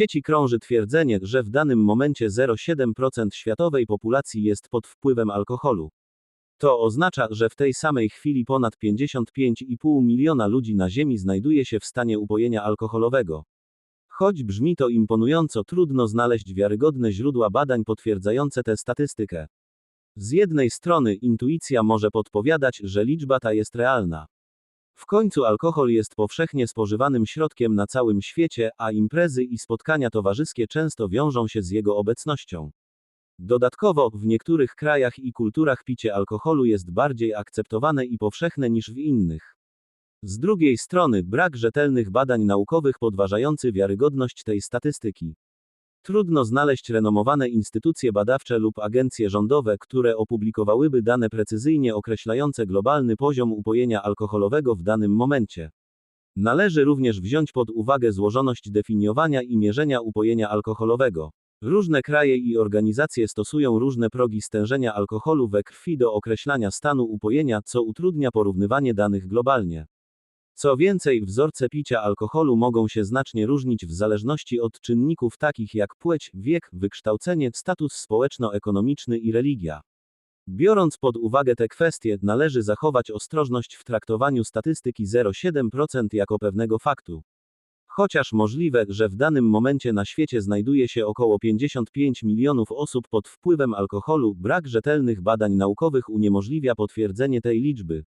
sieci krąży twierdzenie, że w danym momencie 0,7% światowej populacji jest pod wpływem alkoholu. To oznacza, że w tej samej chwili ponad 55,5 miliona ludzi na Ziemi znajduje się w stanie upojenia alkoholowego. Choć brzmi to imponująco, trudno znaleźć wiarygodne źródła badań potwierdzające tę statystykę. Z jednej strony intuicja może podpowiadać, że liczba ta jest realna. W końcu alkohol jest powszechnie spożywanym środkiem na całym świecie, a imprezy i spotkania towarzyskie często wiążą się z jego obecnością. Dodatkowo, w niektórych krajach i kulturach picie alkoholu jest bardziej akceptowane i powszechne niż w innych. Z drugiej strony, brak rzetelnych badań naukowych podważający wiarygodność tej statystyki. Trudno znaleźć renomowane instytucje badawcze lub agencje rządowe, które opublikowałyby dane precyzyjnie określające globalny poziom upojenia alkoholowego w danym momencie. Należy również wziąć pod uwagę złożoność definiowania i mierzenia upojenia alkoholowego. Różne kraje i organizacje stosują różne progi stężenia alkoholu we krwi do określania stanu upojenia, co utrudnia porównywanie danych globalnie. Co więcej, wzorce picia alkoholu mogą się znacznie różnić w zależności od czynników takich jak płeć, wiek, wykształcenie, status społeczno-ekonomiczny i religia. Biorąc pod uwagę te kwestie, należy zachować ostrożność w traktowaniu statystyki 0,7% jako pewnego faktu. Chociaż możliwe, że w danym momencie na świecie znajduje się około 55 milionów osób pod wpływem alkoholu, brak rzetelnych badań naukowych uniemożliwia potwierdzenie tej liczby.